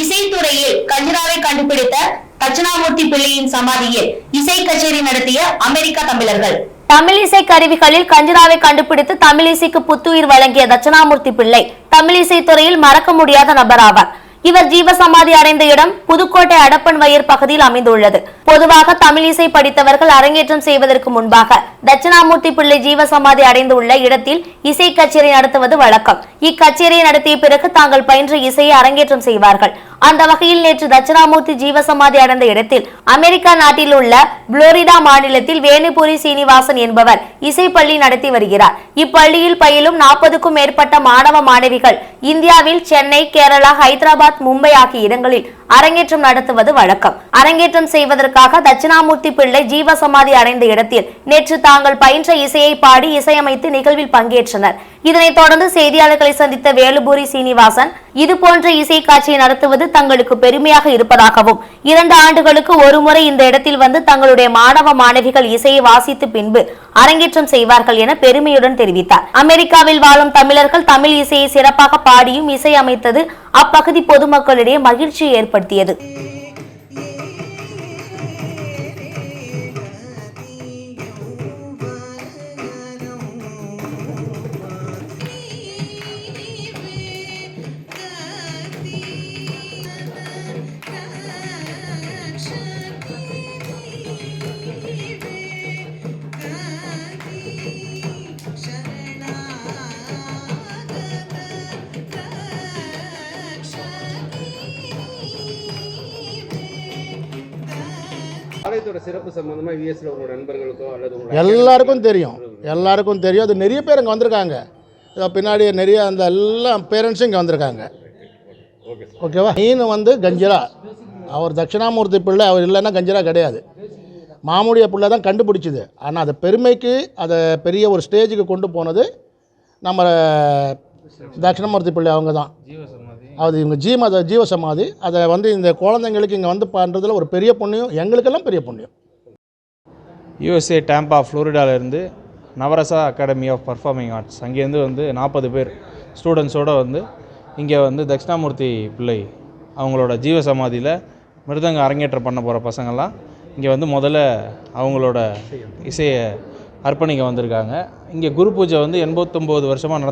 இசைத்துறையில் கஞ்சிராவை கண்டுபிடித்த தட்சிணாமூர்த்தி பிள்ளையின் சமாதியில் இசை கச்சேரி நடத்திய அமெரிக்க தமிழர்கள். தமிழிசை கருவிகளில் கஞ்சிராவை கண்டுபிடித்து தமிழிசைக்கு புத்துயிர் வழங்கிய தட்சிணாமூர்த்தி பிள்ளை தமிழிசை துறையில் மறக்க முடியாத நபர் ஆவார் இவர் ஜீவசமாதி அடைந்த இடம் புதுக்கோட்டை அடப்பன் வயர் பகுதியில் அமைந்துள்ளது. பொதுவாக தமிழிசை படித்தவர்கள் அரங்கேற்றம் செய்வதற்கு முன்பாக தட்சிணாமூர்த்தி பிள்ளை ஜீவசமாதி அடைந்துள்ள இடத்தில் இசை கச்சேரி நடத்துவது வழக்கம். இக்கச்சேரியை நடத்திய பிறகு தாங்கள் பயின்ற இசையை அரங்கேற்றம் செய்வார்கள். அந்த வகையில் நேற்று தட்சிணாமூர்த்தி ஜீவசமாதி அடைந்த இடத்தில் அமெரிக்கா நாட்டில் உள்ள புளோரிடா மாநிலத்தில் வேணுபுரி சீனிவாசன் என்பவர் இசைப்பள்ளி நடத்தி வருகிறார். இப்பள்ளியில் பயிலும் நாற்பதுக்கும் மேற்பட்ட மாணவ மாணவிகள் இந்தியாவில் சென்னை கேரளா ஹைதராபாத் மும்பை ஆகிய இடங்களில் அரங்கேற்றம் நடத்துவது வழக்கம். அரங்கேற்றம் செய்வதற்காக தட்சிணாமூர்த்தி பிள்ளை ஜீவசமாதி அடைந்த இடத்தில் நேற்று தாங்கள் பயின்ற இசையை பாடி இசையமைத்து நிகழ்வில் பங்கேற்றனர். இதனைத் தொடர்ந்து செய்தியாளர்களை சந்தித்த வேலுபூரி சீனிவாசன் இது போன்ற இசை காட்சியை நடத்துவது தங்களுக்கு பெருமையாக இருப்பதாகவும் இரண்டு ஆண்டுகளுக்கு ஒருமுறை இந்த இடத்தில் வந்து தங்களுடைய மாணவ மாணவிகள் இசையை வாசித்து பின்பு அரங்கேற்றம் செய்வார்கள் என பெருமையுடன் தெரிவித்தார். அமெரிக்காவில் வாழும் தமிழர்கள் தமிழ் இசையை சிறப்பாக பாடியும் இசை அமைத்தது அப்பகுதி பொதுமக்களிடையே மகிழ்ச்சியை ஏற்படுத்தியது. சிறப்பு சம்பந்தமா யூஎஸ்ல உங்களோட நண்பர்களுக்கோ அல்லது எல்லாருக்கும் தெரியும். எல்லாருக்கும் தெரியும். அது நிறைய பேர் இங்கே வந்திருக்காங்க. பின்னாடி நிறைய அந்த எல்லா பேரண்ட்ஸும் இங்கே வந்திருக்காங்க. ஓகே சார் ஓகேவா மீன் வந்து கஞ்சிரா. அவர் தட்சிணாமூர்த்தி பிள்ளை அவர் இல்லைன்னா கஞ்சிரா கிடையாது. மாமுடிய பிள்ளை தான் கண்டுபிடிச்சிது. ஆனால் அது பெருமைக்கு அதை பெரிய ஒரு ஸ்டேஜுக்கு கொண்டு போனது நம்ம தட்சிணாமூர்த்தி பிள்ளை அவங்க தான். அது இவங்க ஜீம அதை ஜீவசமாதி. அதை வந்து இந்த குழந்தைங்களுக்கு இங்கே வந்து பண்ணுறதுல ஒரு பெரிய புண்ணியம் எங்களுக்கெல்லாம் பெரிய புண்ணியம். USA Tampa ஃப்ளோரிடாவிலேருந்து Navarasa academy of performing arts அங்கேருந்து வந்து நாற்பது பேர் ஸ்டூடெண்ட்ஸோடு வந்து இங்கே வந்து தட்சிணாமூர்த்தி பிள்ளை அவங்களோட ஜீவ சமாதியில் மிருதங்க அரங்கேற்றம் பண்ண போகிற பசங்கள்லாம் இங்கே வந்து முதல்ல அவங்களோட இசையை அர்ப்பணிக்க வந்திருக்காங்க. இங்கே குரு பூஜை வந்து எண்பத்தொம்போது வருஷமாக நடந்து